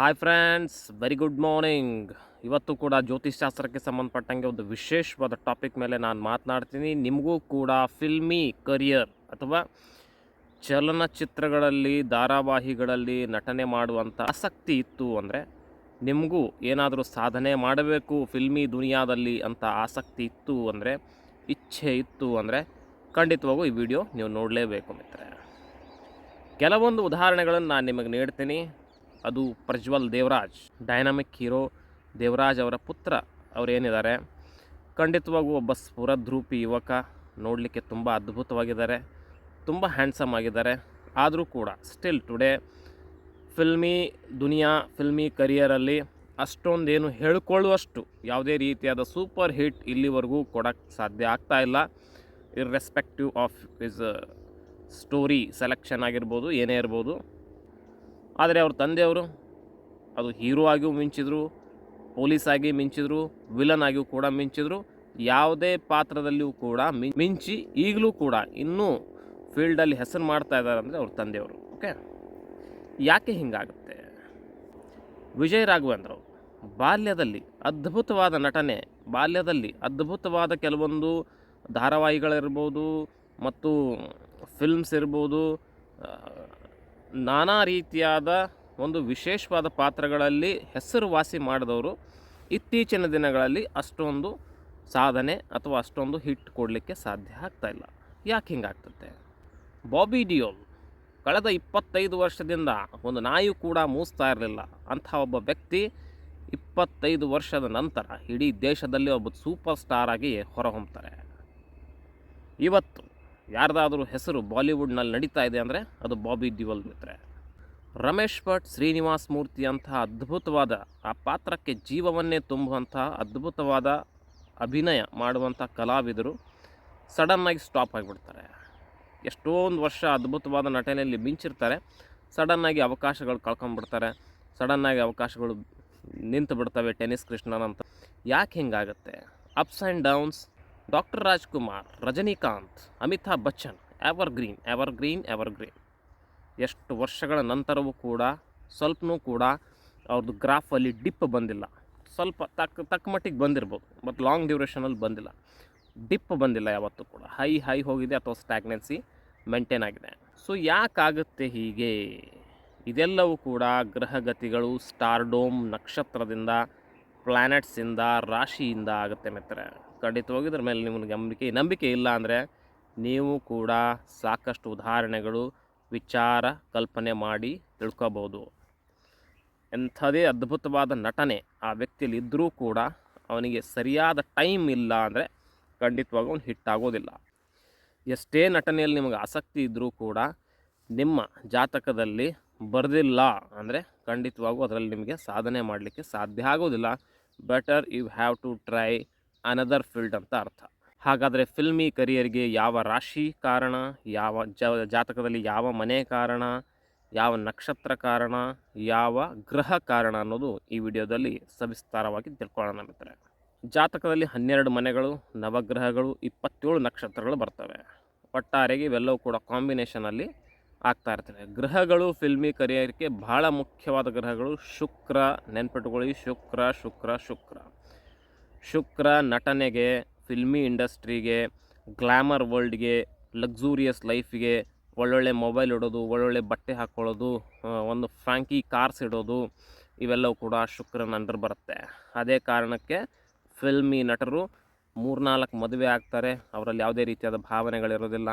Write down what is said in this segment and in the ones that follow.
Hi friends very good morning ಇವತ್ತು ಕೂಡ ಜ್ಯೋತಿಷ್ಶಾಸ್ತ್ರಕ್ಕೆ ಸಂಬಂಧಪಟ್ಟಂಗೆ ಒಂದು ವಿಶೇಷವಾದ ಟಾಪಿಕ್ ಮೇಲೆ ನಾನು ಮಾತನಾಡ್ತೀನಿ. ನಿಮಗೂ ಕೂಡ ಫಿಲ್ಮಿ ಕರಿಯರ್ ಅಥವಾ ಚಲನಚಿತ್ರಗಳಲ್ಲಿ, ಧಾರಾವಾಹಿಗಳಲ್ಲಿ ನಟನೆ ಮಾಡುವಂಥ ಆಸಕ್ತಿ ಇತ್ತು ಅಂದರೆ ನಿಮಗೂ ಏನಾದರೂ ಸಾಧನೆ ಮಾಡಬೇಕು ಫಿಲ್ಮಿ ದುನಿಯಾದಲ್ಲಿ ಅಂತ ಆಸಕ್ತಿ ಇತ್ತು ಅಂದರೆ, ಇಚ್ಛೆ ಇತ್ತು ಅಂದರೆ ಖಂಡಿತವಾಗೂ ಈ ವಿಡಿಯೋ ನೀವು ನೋಡಲೇಬೇಕು ಮಿತ್ರ ಕೆಲವೊಂದು ಉದಾಹರಣೆಗಳನ್ನು ನಾನು ನಿಮಗೆ ನೀಡ್ತೀನಿ. ಅದು ಪ್ರಜ್ವಲ್ ದೇವರಾಜ್ ಡೈನಾಮಿಕ್ ಹೀರೋ ದೇವರಾಜ್ ಅವರ ಪುತ್ರ ಅವರೇನಿದ್ದಾರೆ? ಖಂಡಿತವಾಗೂ ಒಬ್ಬ ಸ್ಫುರದ್ರೂಪಿ ಯುವಕ, ನೋಡಲಿಕ್ಕೆ ತುಂಬ ಅದ್ಭುತವಾಗಿದ್ದಾರೆ, ತುಂಬ ಹ್ಯಾಂಡ್ಸಮ್ ಆಗಿದ್ದಾರೆ. ಆದರೂ ಕೂಡ ಸ್ಟಿಲ್ ಟುಡೇ ಫಿಲ್ಮಿ ದುನಿಯಾ ಫಿಲ್ಮಿ ಕರಿಯರಲ್ಲಿ ಅಷ್ಟೊಂದೇನು ಹೇಳಿಕೊಳ್ಳುವಷ್ಟು ಯಾವುದೇ ರೀತಿಯಾದ ಸೂಪರ್ ಹಿಟ್ ಇಲ್ಲಿವರೆಗೂ ಕೊಡೋಕ್ಕೆ ಸಾಧ್ಯ ಆಗ್ತಾ ಇಲ್ಲ. Irrespective of his story selection ಆಗಿರ್ಬೋದು, ಏನೇ ಇರ್ಬೋದು ಆದರೆ ಅವ್ರ ತಂದೆಯವರು ಅದು ಹೀರೋ ಆಗಿಯೂ ಮಿಂಚಿದ್ರು, ಪೊಲೀಸ್ ಆಗಿ ಮಿಂಚಿದ್ರು, ವಿಲನ್ ಆಗಿಯೂ ಕೂಡ ಮಿಂಚಿದ್ರು. ಯಾವುದೇ ಪಾತ್ರದಲ್ಲಿಯೂ ಕೂಡ ಮಿಂಚಿ ಈಗಲೂ ಕೂಡ ಇನ್ನೂ ಫೀಲ್ಡಲ್ಲಿ ಹೆಸರು ಮಾಡ್ತಾ ಇದ್ದಾರೆ ಅಂದರೆ ಅವ್ರ ತಂದೆಯವರು. ಓಕೆ? ಯಾಕೆ ಹಿಂಗಾಗುತ್ತೆ? ವಿಜಯ್ ರಾಘವೇಂದ್ರ ಬಾಲ್ಯದಲ್ಲಿ ಅದ್ಭುತವಾದ ನಟನೆ, ಬಾಲ್ಯದಲ್ಲಿ ಅದ್ಭುತವಾದ ಕೆಲವೊಂದು ಧಾರಾವಾಹಿಗಳಿರ್ಬೋದು ಮತ್ತು ಫಿಲ್ಮ್ಸ್ ಇರ್ಬೋದು ನಾನಾ ರೀತಿಯಾದ ಒಂದು ವಿಶೇಷವಾದ ಪಾತ್ರಗಳಲ್ಲಿ ಹೆಸರುವಾಸಿ ಮಾಡಿದವರು ಇತ್ತೀಚಿನ ದಿನಗಳಲ್ಲಿ ಅಷ್ಟೊಂದು ಸಾಧನೆ ಅಥವಾ ಅಷ್ಟೊಂದು ಹಿಟ್ ಕೊಡಲಿಕ್ಕೆ ಸಾಧ್ಯ ಆಗ್ತಾ ಇಲ್ಲ. ಯಾಕೆ ಹಿಂಗಾಗ್ತದೆ ಬಾಬಿ ಡಿಯೋಲ್ ಕಳೆದ ಇಪ್ಪತ್ತೈದು ವರ್ಷದಿಂದ ಒಂದು ನಾಯಿ ಕೂಡ ಮೂಸ್ತಾ ಇರಲಿಲ್ಲ. ಅಂಥ ಒಬ್ಬ ವ್ಯಕ್ತಿ ಇಪ್ಪತ್ತೈದು ವರ್ಷದ ನಂತರ ಇಡೀ ದೇಶದಲ್ಲಿ ಒಬ್ಬ ಸೂಪರ್ ಸ್ಟಾರ್ ಆಗಿ ಹೊರಹೊಮ್ತಾರೆ. ಇವತ್ತು ಯಾರ್ದಾದ್ರೂ ಹೆಸರು ಬಾಲಿವುಡ್ನಲ್ಲಿ ನಡೀತಾ ಇದೆ ಅಂದರೆ ಅದು ಬಾಬಿ ದಿವಲ್ ಮಿತ್ರೆ. ರಮೇಶ್ ಭಟ್, ಶ್ರೀನಿವಾಸ್ ಮೂರ್ತಿ ಅಂತಹ ಅದ್ಭುತವಾದ ಆ ಪಾತ್ರಕ್ಕೆ ಜೀವವನ್ನೇ ತುಂಬುವಂತಹ ಅದ್ಭುತವಾದ ಅಭಿನಯ ಮಾಡುವಂಥ ಕಲಾವಿದರು ಸಡನ್ನಾಗಿ ಸ್ಟಾಪ್ ಆಗಿಬಿಡ್ತಾರೆ. ಎಷ್ಟೊಂದು ವರ್ಷ ಅದ್ಭುತವಾದ ನಟನೆಯಲ್ಲಿ ಮಿಂಚಿರ್ತಾರೆ. ಸಡನ್ನಾಗಿ ಅವಕಾಶಗಳು ಕಳ್ಕೊಂಡ್ಬಿಡ್ತಾರೆ ಸಡನ್ನಾಗಿ ಅವಕಾಶಗಳು ನಿಂತು ಬಿಡ್ತವೆ ಟೆನ್ನಿಸ್ ಕೃಷ್ಣನಂತ ಯಾಕೆ ಹಿಂಗಾಗುತ್ತೆ? Ups and downs doctor Rajkumar, Rajinikanth, Amitabh Bachchan evergreen evergreen evergreen ಎಷ್ಟು ವರ್ಷಗಳ ನಂತರವೂ ಕೂಡ, ಸ್ವಲ್ಪನೂ ಕೂಡ ಅವ್ರದ್ದು ಗ್ರಾಫಲ್ಲಿ ಡಿಪ್ ಬಂದಿಲ್ಲ. ಸ್ವಲ್ಪ ತಕ್ಕ ತಕ್ಕ ಮಟ್ಟಿಗೆ ಬಂದಿರ್ಬೋದು ಬಟ್ ಲಾಂಗ್ ಡ್ಯೂರೇಷನಲ್ಲಿ ಬಂದಿಲ್ಲ. ಡಿಪ್ ಬಂದಿಲ್ಲ ಯಾವತ್ತೂ ಕೂಡ. ಹೈ ಹೈ ಹೋಗಿದೆ ಅಥವಾ ಸ್ಟ್ಯಾಗ್ನೆನ್ಸಿ ಮೇಂಟೈನ್ ಆಗಿದೆ. ಸೊ ಯಾಕಾಗುತ್ತೆ ಹೀಗೆ? ಇದೆಲ್ಲವೂ ಕೂಡ ಗ್ರಹಗತಿಗಳು ಸ್ಟಾರ್ಡೋಮ್ ನಕ್ಷತ್ರದಿಂದ ಪ್ಲ್ಯಾನೆಟ್ಸಿಂದ ರಾಶಿಯಿಂದ ಆಗುತ್ತೆ ಮಿತ್ರ ಖಂಡಿತವಾಗಿ ಇದ್ರ ಮೇಲೆ ನಿಮ್ಗೆ ನಂಬಿಕೆ ನಂಬಿಕೆ ಇಲ್ಲ ಅಂದರೆ ನೀವು ಕೂಡ ಸಾಕಷ್ಟು ಉದಾಹರಣೆಗಳು, ವಿಚಾರ, ಕಲ್ಪನೆ ಮಾಡಿ ತಿಳ್ಕೊಬೋದು. ಎಂಥದೇ ಅದ್ಭುತವಾದ ನಟನೆ ಆ ವ್ಯಕ್ತಿಯಲ್ಲಿ ಇದ್ದರೂ ಕೂಡ ಅವನಿಗೆ ಸರಿಯಾದ ಟೈಮ್ ಇಲ್ಲ ಅಂದರೆ ಖಂಡಿತವಾಗಿ ಅವನು ಹಿಟ್ಟಾಗೋದಿಲ್ಲ ಎಷ್ಟೇ ನಟನೆಯಲ್ಲಿ ನಿಮಗೆ ಆಸಕ್ತಿ ಇದ್ದರೂ ಕೂಡ ನಿಮ್ಮ ಜಾತಕದಲ್ಲಿ ಬರೆದಿಲ್ಲ ಅಂದರೆ ಖಂಡಿತವಾಗೂ ಅದರಲ್ಲಿ ನಿಮಗೆ ಸಾಧನೆ ಮಾಡಲಿಕ್ಕೆ ಸಾಧ್ಯ ಆಗೋದಿಲ್ಲ. Better you have to try another field ಅಂತ ಅರ್ಥ. ಹಾಗಾದರೆ ಫಿಲ್ಮಿ ಕರಿಯರ್ಗೆ ಯಾವ ರಾಶಿ ಕಾರಣ, ಯಾವ ಜಾತಕದಲ್ಲಿ ಯಾವ ಮನೆ ಕಾರಣ, ಯಾವ ನಕ್ಷತ್ರ ಕಾರಣ, ಯಾವ ಗ್ರಹ ಕಾರಣ ಅನ್ನೋದು ಈ ವಿಡಿಯೋದಲ್ಲಿ ಸವಿಸ್ತಾರವಾಗಿ ತಿಳ್ಕೊಳ್ಳೋಣ ಮಿತ್ರೆ ಜಾತಕದಲ್ಲಿ ಹನ್ನೆರಡು ಮನೆಗಳು, ನವಗ್ರಹಗಳು, ಇಪ್ಪತ್ತೇಳು ನಕ್ಷತ್ರಗಳು ಬರ್ತವೆ. ಒಟ್ಟಾರೆಗೆ ಇವೆಲ್ಲವೂ ಕೂಡ ಕಾಂಬಿನೇಷನಲ್ಲಿ ಆಗ್ತಾ ಇರ್ತವೆ ಗ್ರಹಗಳು ಫಿಲ್ಮಿ ಕರಿಯರ್ಗೆ ಬಹಳ ಮುಖ್ಯವಾದ ಗ್ರಹಗಳು ಶುಕ್ರ, ನೆನ್ಪಿಟ್ಕೊಳ್ಳಿ. ಶುಕ್ರ ಶುಕ್ರ ಶುಕ್ರ. ಶುಕ್ರ ನಟನೆಗೆ ಫಿಲ್ಮಿ ಇಂಡಸ್ಟ್ರಿಗೆ ಗ್ಲ್ಯಾಮರ್ ವರ್ಲ್ಡ್ಗೆ ಲಕ್ಸೂರಿಯಸ್ ಲೈಫಿಗೆ ಒಳ್ಳೊಳ್ಳೆ ಮೊಬೈಲ್ ಇಡೋದು, ಒಳ್ಳೊಳ್ಳೆ ಬಟ್ಟೆ ಹಾಕ್ಕೊಳ್ಳೋದು ಒಂದು ಫ್ರಾಂಕಿ ಕಾರ್ಸ್ ಇಡೋದು, ಇವೆಲ್ಲವೂ ಕೂಡ ಶುಕ್ರನ ಅಂಡರ್ ಬರುತ್ತೆ. ಅದೇ ಕಾರಣಕ್ಕೆ ಫಿಲ್ಮಿ ನಟರು ಮೂರ್ನಾಲ್ಕು ಮದುವೆ ಆಗ್ತಾರೆ. ಅವರಲ್ಲಿ ಯಾವುದೇ ರೀತಿಯಾದ ಭಾವನೆಗಳಿರೋದಿಲ್ಲ.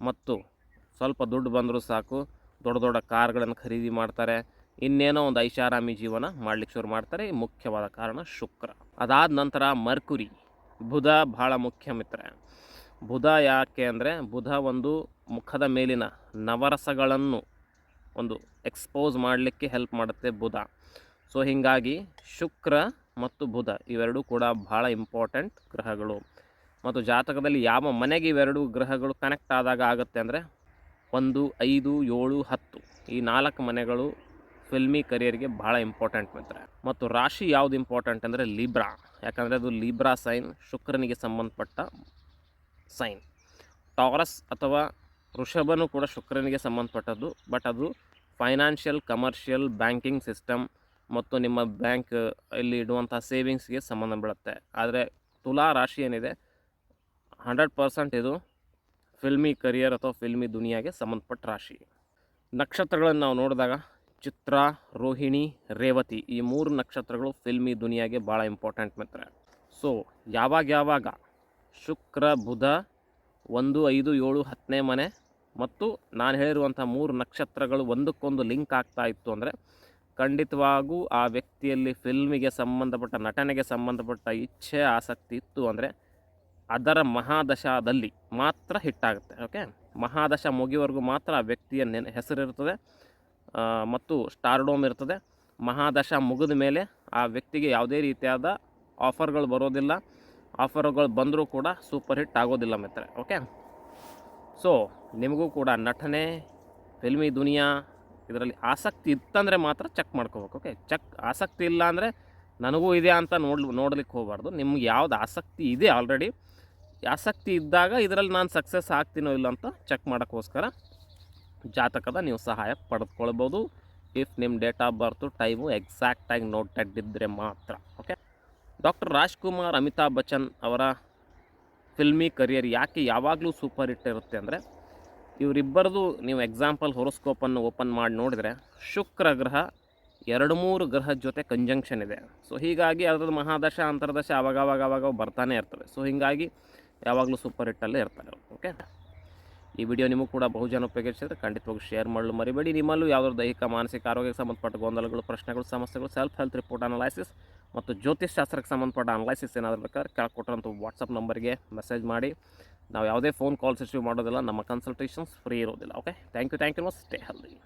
ಮತ್ತು ಸ್ವಲ್ಪ ದುಡ್ಡು ಬಂದರೂ ಸಾಕು. ದೊಡ್ಡ ದೊಡ್ಡ ಕಾರ್ಗಳನ್ನು ಖರೀದಿ ಮಾಡ್ತಾರೆ. ಇನ್ನೇನೋ ಒಂದು ಐಷಾರಾಮಿ ಜೀವನ ಮಾಡ್ಲಿಕ್ಕೆ ಶುರು ಮಾಡ್ತಾರೆ. ಮುಖ್ಯವಾದ ಕಾರಣ ಶುಕ್ರ. ಅದಾದ ನಂತರ ಮರ್ಕುರಿ. ಬುಧ ಭಾಳ ಮುಖ್ಯ ಮಿತ್ರ ಬುಧ ಯಾಕೆ ಅಂದರೆ ಬುಧ ಒಂದು ಮುಖದ ಮೇಲಿನ ನವರಸಗಳನ್ನು ಒಂದು ಎಕ್ಸ್ಪೋಸ್ ಮಾಡಲಿಕ್ಕೆ ಹೆಲ್ಪ್ ಮಾಡುತ್ತೆ ಬುಧ. ಸೊ ಹೀಗಾಗಿ ಶುಕ್ರ ಮತ್ತು ಬುಧ ಇವೆರಡೂ ಕೂಡ ಭಾಳ ಇಂಪಾರ್ಟೆಂಟ್ ಗ್ರಹಗಳು. ಮತ್ತು ಜಾತಕದಲ್ಲಿ ಯಾವ ಮನೆಗೆ ಇವೆರಡು ಗ್ರಹಗಳು ಕನೆಕ್ಟ್ ಆದಾಗ ಆಗುತ್ತೆ ಅಂದರೆ ಒಂದು, ಐದು, ಏಳು, ಹತ್ತು ಈ ನಾಲ್ಕು ಮನೆಗಳು ಫಿಲ್ಮಿ ಕರಿಯರ್ಗೆ ಭಾಳ ಇಂಪಾರ್ಟೆಂಟ್ ಮಿತ್ರ ಮತ್ತು ರಾಶಿ ಯಾವುದು ಇಂಪಾರ್ಟೆಂಟ್ ಅಂದರೆ ಲಿಬ್ರಾ ಯಾಕಂದರೆ ಅದು ಲಿಬ್ರಾ ಸೈನ್ ಶುಕ್ರನಿಗೆ ಸಂಬಂಧಪಟ್ಟ ಸೈನ್ ಟಾರಸ್ ಅಥವಾ ಋಷಭನು ಕೂಡ ಶುಕ್ರನಿಗೆ ಸಂಬಂಧಪಟ್ಟದ್ದು ಬಟ್ ಅದು ಫೈನಾನ್ಷಿಯಲ್ ಕಮರ್ಷಿಯಲ್ ಬ್ಯಾಂಕಿಂಗ್ ಸಿಸ್ಟಮ್ ಮತ್ತು ನಿಮ್ಮ ಬ್ಯಾಂಕ್ ಇಲ್ಲಿ ಇಡುವಂಥ ಸೇವಿಂಗ್ಸ್ಗೆ ಸಂಬಂಧ ಬೀಳುತ್ತೆ. ಆದರೆ ತುಲಾ ರಾಶಿ ಏನಿದೆ ಹಂಡ್ರೆಡ್ ಪರ್ಸೆಂಟ್ ಇದು ಫಿಲ್ಮಿ ಕರಿಯರ್ ಅಥವಾ ಫಿಲ್ಮಿ ದುನಿಯಾಗೆ ಸಂಬಂಧಪಟ್ಟ ರಾಶಿ. ನಕ್ಷತ್ರಗಳನ್ನು ನಾವು ನೋಡಿದಾಗ ಚಿತ್ರ, ರೋಹಿಣಿ, ರೇವತಿ ಈ ಮೂರು ನಕ್ಷತ್ರಗಳು ಫಿಲ್ಮಿ ದುನಿಯಾಗೆ ಭಾಳ ಇಂಪಾರ್ಟೆಂಟ್ ಮಿತ್ರ ಸೊ ಯಾವಾಗ ಯಾವಾಗ ಶುಕ್ರ, ಬುಧ ಒಂದು, ಐದು, ಏಳು, ಹತ್ತನೇ ಮನೆ ಮತ್ತು ನಾನು ಹೇಳಿರುವಂಥ ಮೂರು ನಕ್ಷತ್ರಗಳು ಒಂದಕ್ಕೊಂದು ಲಿಂಕ್ ಆಗ್ತಾ ಇತ್ತು ಅಂದರೆ ಖಂಡಿತವಾಗೂ ಆ ವ್ಯಕ್ತಿಯಲ್ಲಿ ಫಿಲ್ಮಿಗೆ ಸಂಬಂಧಪಟ್ಟ ನಟನೆಗೆ ಸಂಬಂಧಪಟ್ಟ ಇಚ್ಛೆ, ಆಸಕ್ತಿ ಇತ್ತು ಅಂದರೆ ಅದರ ಮಹಾದಶದಲ್ಲಿ ಮಾತ್ರ ಹಿಟ್ಟಾಗುತ್ತೆ ಓಕೆ ಮಹಾದಶ ಮುಗಿಯವರೆಗೂ ಮಾತ್ರ ಆ ವ್ಯಕ್ತಿಯ ನೆನ ಹೆಸರಿರ್ತದೆ ಮತ್ತು ಸ್ಟಾರ್ಡೋಮ್ ಇರ್ತದೆ. ಮಹಾದಶ ಮುಗಿದ ಮೇಲೆ ಆ ವ್ಯಕ್ತಿಗೆ ಯಾವುದೇ ರೀತಿಯಾದ ಆಫರ್ಗಳು ಬರೋದಿಲ್ಲ. ಆಫರ್ಗಳು ಬಂದರೂ ಕೂಡ ಸೂಪರ್ ಹಿಟ್ ಆಗೋದಿಲ್ಲ ಮಿತ್ರ ಓಕೆ ಸೊ ನಿಮಗೂ ಕೂಡ ನಟನೆ, ಫಿಲ್ಮಿ ದುನಿಯಾ, ಇದರಲ್ಲಿ ಆಸಕ್ತಿ ಇತ್ತಂದರೆ ಮಾತ್ರ ಚೆಕ್ ಮಾಡ್ಕೋಬೇಕು ಓಕೆ ಚೆಕ್ ಆಸಕ್ತಿ ಇಲ್ಲ ಅಂದರೆ ನನಗೂ ಇದೆ ಅಂತ ನೋಡ್ಲಿ, ನೋಡ್ಲಿಕ್ಕೆ ಹೋಗಬಾರ್ದು. ನಿಮ್ಗೆ ಯಾವ್ದು ಆಸಕ್ತಿ ಇದೆ ಆಲ್ರೆಡಿ ಆಸಕ್ತಿ ಇದ್ದಾಗ ಇದರಲ್ಲಿ ನಾನು ಸಕ್ಸಸ್ ಆಗ್ತೀನೋ ಇಲ್ಲ ಅಂತ ಚೆಕ್ ಮಾಡೋಕ್ಕೋಸ್ಕರ ಜಾತಕದ ನೀವು ಸಹಾಯ ಪಡೆದುಕೊಳ್ಬೋದು. ಇಫ್ ನಿಮ್ಮ ಡೇಟ್ ಆಫ್ ಬರ್ತು ಟೈಮು ಎಕ್ಸಾಕ್ಟಾಗಿ ನೋಟೆಡ್ ಇದ್ದರೆ ಮಾತ್ರ ಓಕೆ ಡಾಕ್ಟರ್ ರಾಜ್ಕುಮಾರ್ ಅಮಿತಾಬ್ ಬಚ್ಚನ್ ಅವರ ಫಿಲ್ಮಿ ಕರಿಯರ್ ಯಾಕೆ ಯಾವಾಗಲೂ ಸೂಪರ್ ಹಿಟ್ ಇರುತ್ತೆ ಅಂದರೆ, ಇವರಿಬ್ಬರದು ನೀವು ಎಕ್ಸಾಂಪಲ್ ಹೊರಸ್ಕೋಪನ್ನು ಓಪನ್ ಮಾಡಿ ನೋಡಿದರೆ ಶುಕ್ರ ಗ್ರಹ ಎರಡು ಮೂರು ಗ್ರಹದ ಜೊತೆ ಕಂಜಂಕ್ಷನ್ ಇದೆ. ಸೊ ಹೀಗಾಗಿ ಅದರದ್ದು ಮಹಾದಶ, ಅಂತರ್ದಶ ಅವಾಗ ಅವಾಗ ಬರ್ತಾನೆ ಇರ್ತವೆ ಸೊ ಹೀಗಾಗಿ ಯಾವಾಗಲೂ ಸೂಪರ್ ಹಿಟ್ಟಲ್ಲೇ ಇರ್ತಾರೆ ಓಕೆ ಈ ವಿಡಿಯೋ ನಿಮಗೂ ಕೂಡ ಬಹುಜನ ಉಪಯೋಗಿಸಿದ್ರೆ ಖಂಡಿತವಾಗಿ ಶೇರ್ ಮಾಡಲು ಮರಿಬೇಡಿ. ನಿಮ್ಮಲ್ಲೂ ಯಾವುದಾದ್ರು ದೈಹಿಕ, ಮಾನಸಿಕ, ಆರೋಗ್ಯಕ್ಕೆ ಸಂಬಂಧಪಟ್ಟ ಗೊಂದಲಗಳು, ಪ್ರಶ್ನೆಗಳು, ಸಮಸ್ಯೆಗಳು ಸೆಲ್ಫ್ ಹೆಲ್ತ್ ರಿಪೋರ್ಟ್ ಅನಲೈಸಿಸ್ ಮತ್ತು ಜ್ಯೋತಿಷ್ ಶಾಸ್ತ್ರಕ್ಕೆ ಸಂಬಂಧಪಟ್ಟ ಅನಲೈಸಿಸ್ ಏನಾದರೂ ಬೇಕಾದ್ರೆ ಕೆಳಗೆ ಕೊಟ್ಟರಂಥ ವಾಟ್ಸಪ್ ನಂಬರ್ಗೆ ಮೆಸೇಜ್ ಮಾಡಿ. ನಾವು ಯಾವುದೇ ಫೋನ್ ಕಾಲ್ಸ್ ರಿಸೀವ್ ಮಾಡೋದಿಲ್ಲ, ನಮ್ಮ ಕನ್ಸಲ್ಟೇಷನ್ಸ್ ಫ್ರೀ ಇರೋದಿಲ್ಲ okay thank you thank you stay healthy